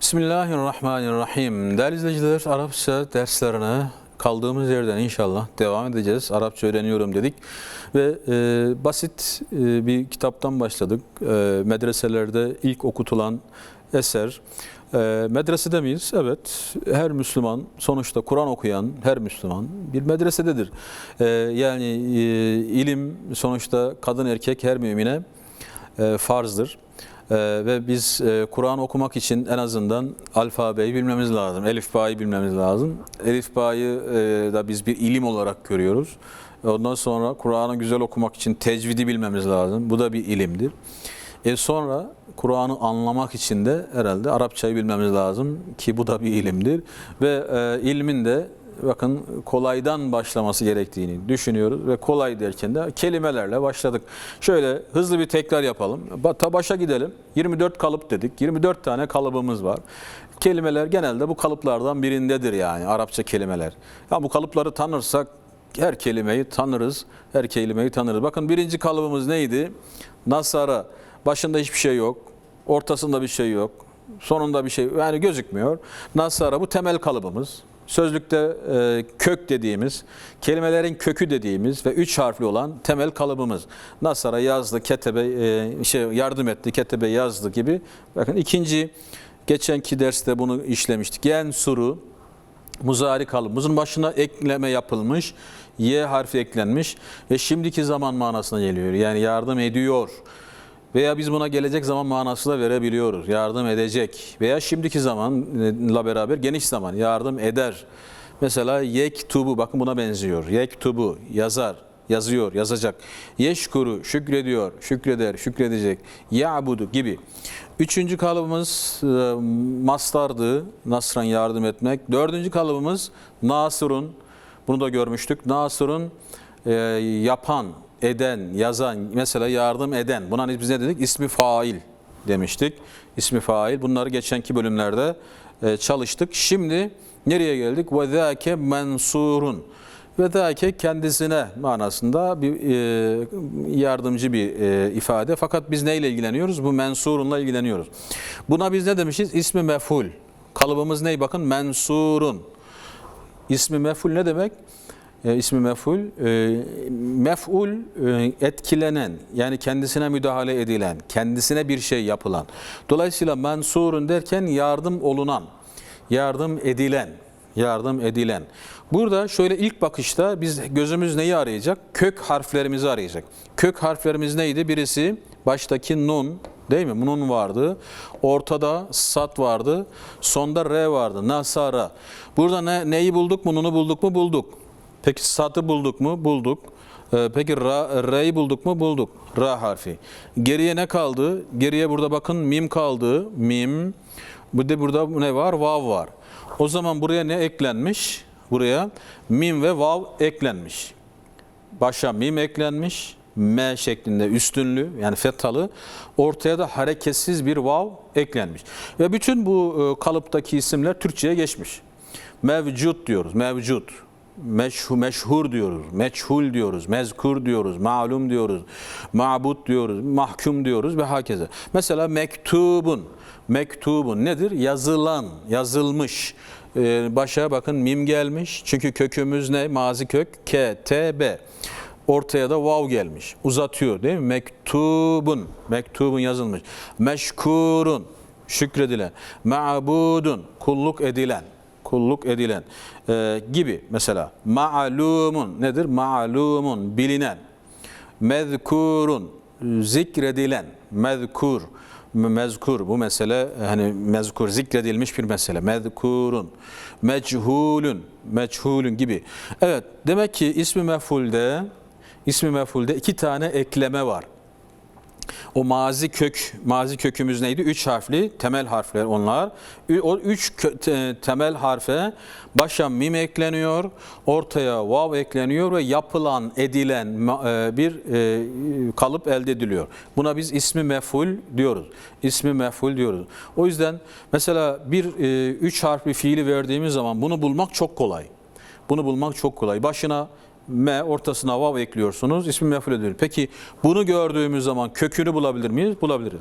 Bismillahirrahmanirrahim. Değerli izleyiciler, Arapça derslerine kaldığımız yerden inşallah devam edeceğiz. Arapça öğreniyorum dedik ve e, basit e, bir kitaptan başladık. E, medreselerde ilk okutulan eser. E, medresede miyiz? Evet. Her Müslüman, sonuçta Kur'an okuyan her Müslüman bir medresededir. E, yani e, ilim sonuçta kadın erkek her mümine e, farzdır. Ee, ve biz e, Kur'an okumak için en azından alfabeyi bilmemiz lazım. Elifba'yı bilmemiz lazım. Elifba'yı e, da biz bir ilim olarak görüyoruz. Ondan sonra Kur'an'ı güzel okumak için tecvidi bilmemiz lazım. Bu da bir ilimdir. E sonra Kur'an'ı anlamak için de herhalde Arapçayı bilmemiz lazım ki bu da bir ilimdir. Ve e, ilmin de bakın kolaydan başlaması gerektiğini düşünüyoruz ve kolay derken de kelimelerle başladık. Şöyle hızlı bir tekrar yapalım. Başa gidelim. 24 kalıp dedik. 24 tane kalıbımız var. Kelimeler genelde bu kalıplardan birindedir yani Arapça kelimeler. Ya bu kalıpları tanırsak her kelimeyi tanırız. Her kelimeyi tanırız. Bakın birinci kalıbımız neydi? Nasara. Başında hiçbir şey yok. Ortasında bir şey yok. Sonunda bir şey yani gözükmüyor. Nasara bu temel kalıbımız. Sözlükte e, kök dediğimiz, kelimelerin kökü dediğimiz ve üç harfli olan temel kalıbımız. Nasara yazdı, ketebe e, şey yardım etti, ketebe yazdı gibi. Bakın ikinci geçenki derste bunu işlemiştik. Yen suru muzari kalıbımızın başına ekleme yapılmış. Y harfi eklenmiş ve şimdiki zaman manasına geliyor. Yani yardım ediyor. Veya biz buna gelecek zaman manası da verebiliyoruz. Yardım edecek. Veya şimdiki zamanla beraber geniş zaman yardım eder. Mesela yektubu bakın buna benziyor. Yektubu yazar, yazıyor, yazacak. Yeşkuru şükrediyor, şükreder, şükredecek. Ya'budu gibi. Üçüncü kalıbımız e, mastardı. Nasran yardım etmek. Dördüncü kalıbımız nasırun. Bunu da görmüştük. Nasırun e, yapan, eden, yazan, mesela yardım eden. Buna biz ne dedik? İsmi fail demiştik. İsmi fail. Bunları geçenki bölümlerde e, çalıştık. Şimdi nereye geldik? Ve zâke mensurun. Ve zâke kendisine manasında bir e, yardımcı bir e, ifade. Fakat biz neyle ilgileniyoruz? Bu mensurunla ilgileniyoruz. Buna biz ne demişiz? İsmi meful. Kalıbımız ne? Bakın mensurun. İsmi meful ne demek? E, ismi meful, e, mef'ul e, etkilenen yani kendisine müdahale edilen, kendisine bir şey yapılan. Dolayısıyla mensurun derken yardım olunan, yardım edilen, yardım edilen. Burada şöyle ilk bakışta biz gözümüz neyi arayacak? Kök harflerimizi arayacak. Kök harflerimiz neydi? Birisi baştaki nun, Değil mi? Nun vardı. Ortada sat vardı. Sonda re vardı. Nasara. Burada ne, neyi bulduk mu? Nunu bulduk mu? Bulduk. Peki satı bulduk mu? Bulduk. Ee, peki ra, re'yi bulduk mu? Bulduk. Ra harfi. Geriye ne kaldı? Geriye burada bakın mim kaldı. Mim. Bir de burada ne var? Vav var. O zaman buraya ne eklenmiş? Buraya mim ve vav eklenmiş. Başa mim eklenmiş. M şeklinde üstünlü yani fetalı. Ortaya da hareketsiz bir vav eklenmiş. Ve bütün bu e, kalıptaki isimler Türkçe'ye geçmiş. Mevcut diyoruz. Mevcut. Meşhu, meşhur diyoruz, meçhul diyoruz, mezkur diyoruz, malum diyoruz, mabut diyoruz, mahkum diyoruz ve hakeza. Mesela mektubun, mektubun nedir? Yazılan, yazılmış. Ee, başa bakın mim gelmiş. Çünkü kökümüz ne? Mazi kök K, T, B. Ortaya da vav gelmiş. Uzatıyor değil mi? Mektubun, mektubun yazılmış. Meşkurun, şükredilen. Ma'budun, kulluk edilen kulluk edilen e, gibi. Mesela ma'lumun nedir? Ma'lumun bilinen mezkurun zikredilen mezkur. Mezkur bu mesele hani mezkur zikredilmiş bir mesele. Mezkurun mechulun mechulun gibi. Evet demek ki ismi mef'ulde ismi mef'ulde iki tane ekleme var o mazi kök, mazi kökümüz neydi? Üç harfli temel harfler onlar. O üç temel harfe başa mim ekleniyor, ortaya vav ekleniyor ve yapılan, edilen e, bir e, kalıp elde ediliyor. Buna biz ismi meful diyoruz. İsmi meful diyoruz. O yüzden mesela bir e, üç harfli fiili verdiğimiz zaman bunu bulmak çok kolay. Bunu bulmak çok kolay. Başına me ortasına vav ekliyorsunuz. İsmi mef'ul edilir. Peki bunu gördüğümüz zaman kökünü bulabilir miyiz? Bulabiliriz.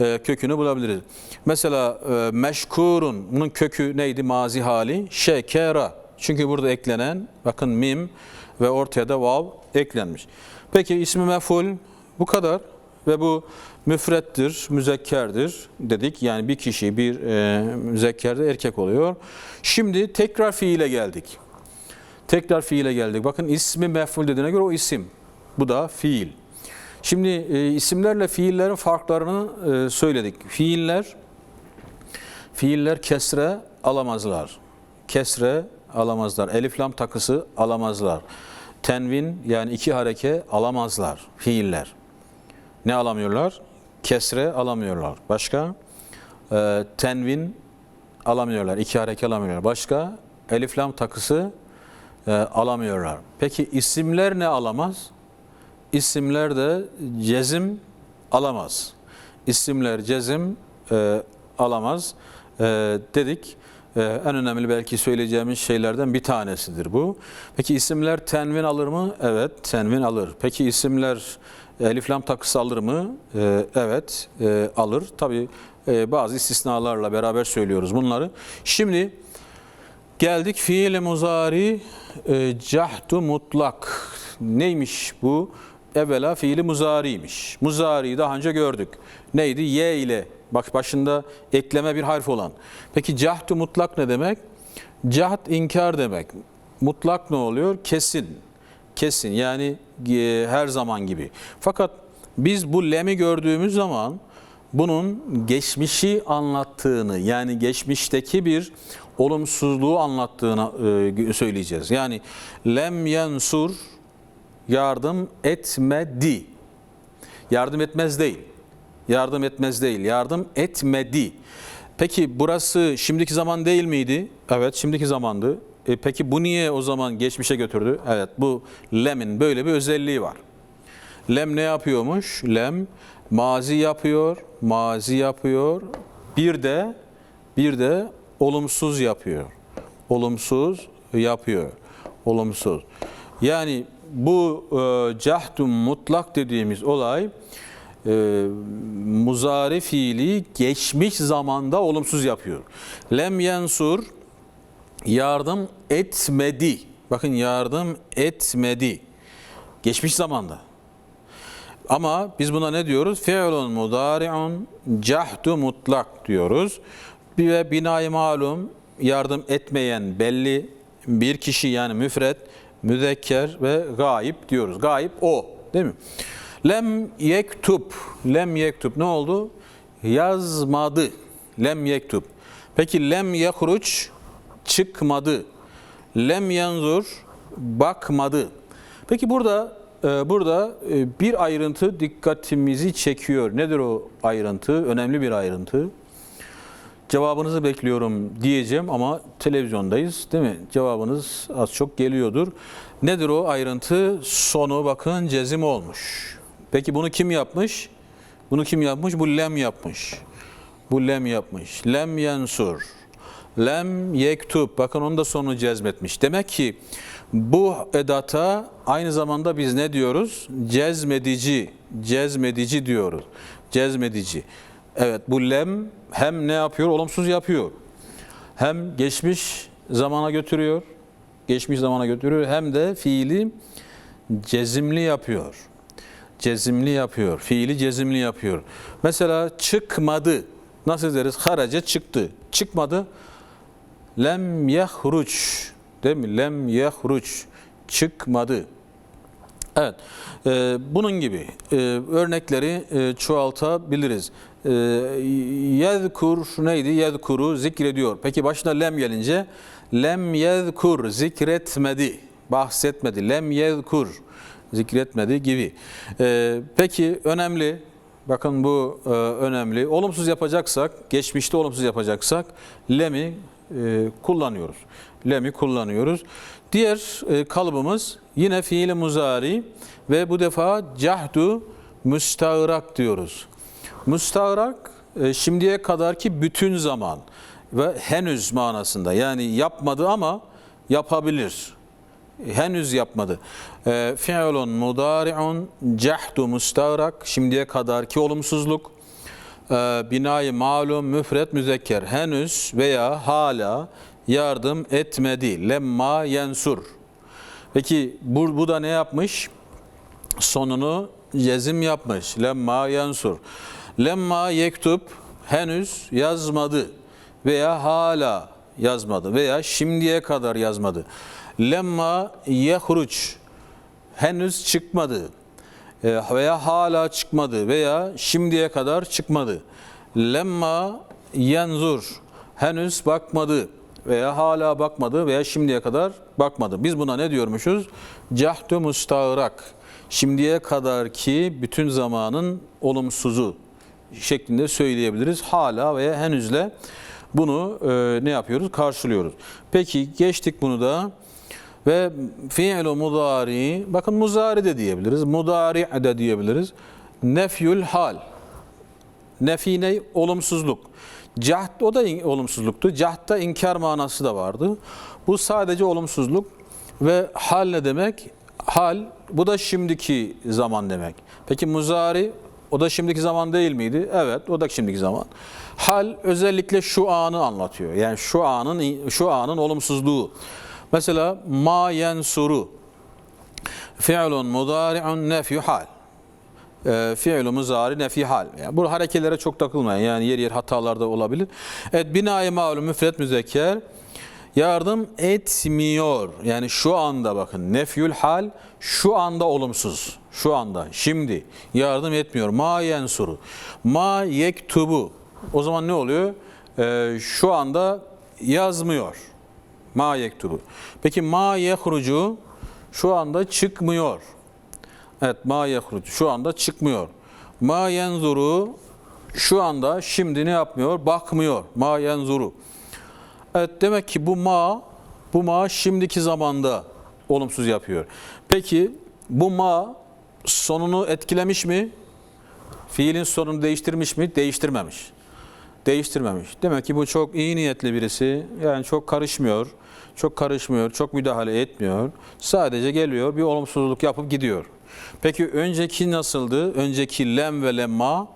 Ee, kökünü bulabiliriz. Mesela e, meşkurun bunun kökü neydi mazi hali? Şekera. Çünkü burada eklenen bakın mim ve ortaya da vav eklenmiş. Peki ismi mef'ul bu kadar ve bu müfrettir, müzekkerdir dedik. Yani bir kişi bir e, müzekkerde erkek oluyor. Şimdi tekrar fiile geldik. Tekrar fiile geldik. Bakın ismi mef'ul dediğine göre o isim. Bu da fiil. Şimdi e, isimlerle fiillerin farklarını e, söyledik. Fiiller fiiller kesre alamazlar. Kesre alamazlar. Elif lam takısı alamazlar. Tenvin yani iki hareke alamazlar fiiller. Ne alamıyorlar? Kesre alamıyorlar. Başka? Ee, tenvin alamıyorlar. iki hareke alamıyorlar. Başka? Elif lam takısı e, alamıyorlar. Peki isimler ne alamaz? İsimler de cezim alamaz. İsimler cezim e, alamaz e, dedik. E, en önemli belki söyleyeceğimiz şeylerden bir tanesidir bu. Peki isimler tenvin alır mı? Evet, tenvin alır. Peki isimler elif lam takısı alır mı? E, evet, e, alır. Tabi bazı istisnalarla beraber söylüyoruz bunları. Şimdi geldik fiil muzari e, cahdu mutlak. Neymiş bu? Evvela fiili muzariymiş. Muzariyi daha önce gördük. Neydi? Y ile bak başında ekleme bir harf olan. Peki cahdu mutlak ne demek? Cahd inkar demek. Mutlak ne oluyor? Kesin. Kesin yani e, her zaman gibi. Fakat biz bu lemi gördüğümüz zaman bunun geçmişi anlattığını yani geçmişteki bir olumsuzluğu anlattığını e, söyleyeceğiz. Yani lem yensur yardım etmedi. Yardım etmez değil. Yardım etmez değil. Yardım etmedi. Peki burası şimdiki zaman değil miydi? Evet şimdiki zamandı. E, peki bu niye o zaman geçmişe götürdü? Evet bu lemin böyle bir özelliği var. Lem ne yapıyormuş? Lem mazi yapıyor, mazi yapıyor. Bir de bir de olumsuz yapıyor. Olumsuz yapıyor. Olumsuz. Yani bu e, cahdun mutlak dediğimiz olay e, muzari fiili geçmiş zamanda olumsuz yapıyor. Lem yensur yardım etmedi. Bakın yardım etmedi. Geçmiş zamanda. Ama biz buna ne diyoruz? Fi'lun mudari'un cahdu mutlak diyoruz. Ve binayı malum yardım etmeyen belli bir kişi yani müfret, müzekker ve gayip diyoruz. Gayip o değil mi? Lem yektub. Lem yektub ne oldu? Yazmadı. Lem yektub. Peki lem yehruç çıkmadı. Lem yanzur bakmadı. Peki burada e, burada e, bir ayrıntı dikkatimizi çekiyor. Nedir o ayrıntı? Önemli bir ayrıntı. Cevabınızı bekliyorum diyeceğim ama televizyondayız değil mi? Cevabınız az çok geliyordur. Nedir o ayrıntı? Sonu bakın cezim olmuş. Peki bunu kim yapmış? Bunu kim yapmış? Bu lem yapmış. Bu lem yapmış. Lem yensur. Lem yektub. Bakın onu da sonu cezmetmiş. Demek ki bu edata aynı zamanda biz ne diyoruz? Cezmedici. Cezmedici diyoruz. Cezmedici. Evet bu lem hem ne yapıyor? Olumsuz yapıyor. Hem geçmiş zamana götürüyor. Geçmiş zamana götürüyor. Hem de fiili cezimli yapıyor. Cezimli yapıyor. Fiili cezimli yapıyor. Mesela çıkmadı. Nasıl deriz? Haraca çıktı. Çıkmadı. Lem yehruç. Değil mi? Lem yehruç. Çıkmadı. Evet. E, bunun gibi e, örnekleri e, çoğaltabiliriz. E, yezkur neydi? Yezkuru zikrediyor. Peki başına lem gelince lem yezkur zikretmedi. Bahsetmedi. Lem yezkur zikretmedi gibi. E, peki önemli Bakın bu e, önemli. Olumsuz yapacaksak, geçmişte olumsuz yapacaksak lem'i e, kullanıyoruz. Lem'i kullanıyoruz. Diğer e, kalıbımız yine fiili muzari ve bu defa cahdu müstağrak diyoruz. Müstağrak e, şimdiye kadarki bütün zaman ve henüz manasında. Yani yapmadı ama yapabilir. henüz yapmadı. E, fi'lun mudari'un cehdu müstağrak şimdiye kadarki olumsuzluk. E, binayı malum müfret müzekker henüz veya hala yardım etmedi. Lemma yensur. Peki bu, bu da ne yapmış? Sonunu cezim yapmış. Lemma yansur. Lemma yektub henüz yazmadı veya hala yazmadı veya şimdiye kadar yazmadı. Lemma yehruç henüz çıkmadı e, veya hala çıkmadı veya şimdiye kadar çıkmadı. Lemma yenzur henüz bakmadı veya hala bakmadı veya şimdiye kadar bakmadı. Biz buna ne diyormuşuz? Cahdu mustağrak. Şimdiye kadar ki bütün zamanın olumsuzu şeklinde söyleyebiliriz. Hala veya henüzle bunu e, ne yapıyoruz? Karşılıyoruz. Peki geçtik bunu da ve fi'lu mudari bakın muzari de diyebiliriz. Mudari de diyebiliriz. Nefyül hal. Nefi ne? Olumsuzluk. Cahd o da in- olumsuzluktu. Cahd'da inkar manası da vardı. Bu sadece olumsuzluk ve hal ne demek? Hal bu da şimdiki zaman demek. Peki muzari o da şimdiki zaman değil miydi? Evet, o da şimdiki zaman. Hal özellikle şu anı anlatıyor. Yani şu anın şu anın olumsuzluğu. Mesela ma yensuru fi'lun mudari'un nefyu hal e, fiil muzari nefi hal. Yani bu harekelere çok takılmayın. Yani yer yer hatalar da olabilir. Evet binayı malum müfret müzekker yardım etmiyor. Yani şu anda bakın nefyül hal şu anda olumsuz. Şu anda şimdi yardım etmiyor. Ma yensuru. Ma yektubu. O zaman ne oluyor? Ee, şu anda yazmıyor. Ma yektubu. Peki ma yehrucu şu anda çıkmıyor. Evet ma yehrucu şu anda çıkmıyor. Ma yenzuru şu anda şimdi ne yapmıyor? Bakmıyor. Ma yenzuru. Evet demek ki bu ma bu ma şimdiki zamanda olumsuz yapıyor. Peki bu ma sonunu etkilemiş mi? Fiilin sonunu değiştirmiş mi? Değiştirmemiş. Değiştirmemiş. Demek ki bu çok iyi niyetli birisi. Yani çok karışmıyor. Çok karışmıyor, çok müdahale etmiyor. Sadece geliyor, bir olumsuzluk yapıp gidiyor. Peki önceki nasıldı? Önceki lem ve lemma.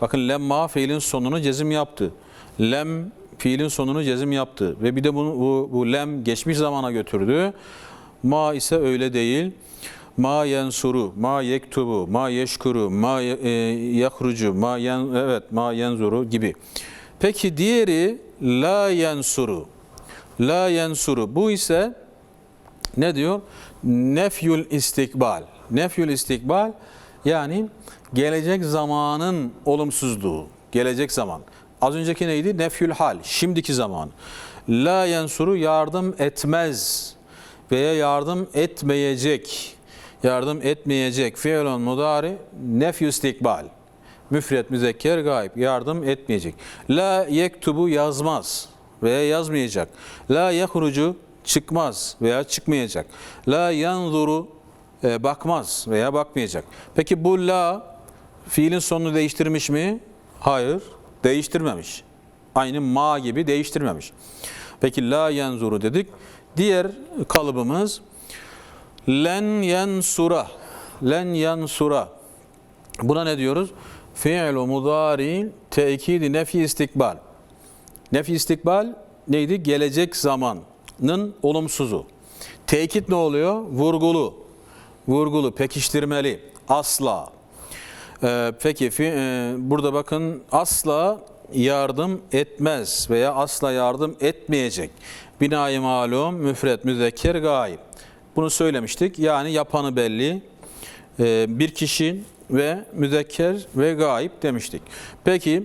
Bakın lemma fiilin sonunu cezim yaptı. Lem fiilin sonunu cezim yaptı. Ve bir de bunu, bu, bu lem geçmiş zamana götürdü. Ma ise öyle değil. Ma yensuru, ma yektubu, ma yeşkuru, ma e, yahrucu, ma yen, evet ma yenzuru gibi. Peki diğeri la yensuru. La yensuru. Bu ise ne diyor? Nefyül istikbal. Nefyül istikbal yani gelecek zamanın olumsuzluğu. Gelecek zaman. Az önceki neydi? Nefyül hal. Şimdiki zaman. La yensuru yardım etmez veya yardım etmeyecek. Yardım etmeyecek. Fiilun mudari nefyü istikbal. Müfret müzekker gayb. Yardım etmeyecek. La yektubu yazmaz veya yazmayacak. La yahrucu çıkmaz veya çıkmayacak. La yanzuru e, bakmaz veya bakmayacak. Peki bu la fiilin sonunu değiştirmiş mi? Hayır, değiştirmemiş. Aynı ma gibi değiştirmemiş. Peki la yanzuru dedik. Diğer kalıbımız len yansura. Len yansura. Buna ne diyoruz? Fi'lu mudari tekidi nefi istikbal. Nefi istikbal neydi? Gelecek zamanın olumsuzu. Tekit ne oluyor? Vurgulu. Vurgulu, pekiştirmeli. Asla. Ee, peki fi- e, burada bakın asla yardım etmez veya asla yardım etmeyecek. Binayı malum, müfret, müzekker, gayb. Bunu söylemiştik. Yani yapanı belli. Ee, bir kişi ve müzekker ve gayb demiştik. Peki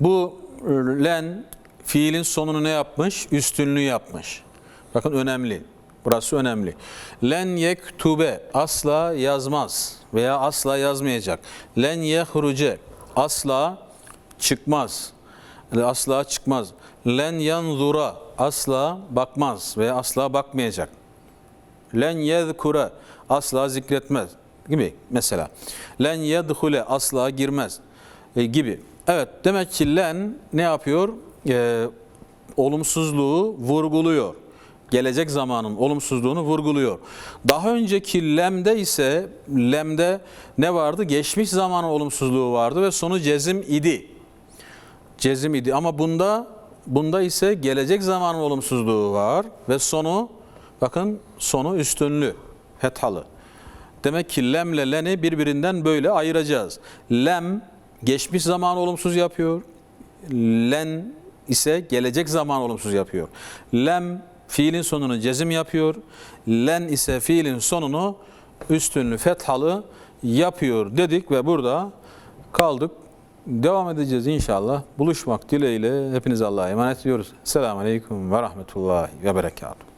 bu e, len fiilin sonunu ne yapmış? Üstünlüğü yapmış. Bakın önemli. Burası önemli. Len yektube asla yazmaz veya asla yazmayacak. Len yehruce asla çıkmaz. Asla çıkmaz. Len yanzura asla bakmaz veya asla bakmayacak. Len yezkure asla zikretmez gibi mesela. Len yedhule asla girmez e, gibi. Evet demek ki len ne yapıyor? E, olumsuzluğu vurguluyor. Gelecek zamanın olumsuzluğunu vurguluyor. Daha önceki lemde ise lemde ne vardı? Geçmiş zamanın olumsuzluğu vardı ve sonu cezim idi. Cezim idi ama bunda bunda ise gelecek zamanın olumsuzluğu var ve sonu bakın sonu üstünlü, fethalı. Demek ki lemle leni birbirinden böyle ayıracağız. Lem geçmiş zaman olumsuz yapıyor. Len ise gelecek zaman olumsuz yapıyor. Lem fiilin sonunu cezim yapıyor. Len ise fiilin sonunu üstünlü fethalı yapıyor dedik ve burada kaldık. Devam edeceğiz inşallah. Buluşmak dileğiyle hepinize Allah'a emanet ediyoruz. Selamun Aleyküm ve Rahmetullahi ve Berekatuhu.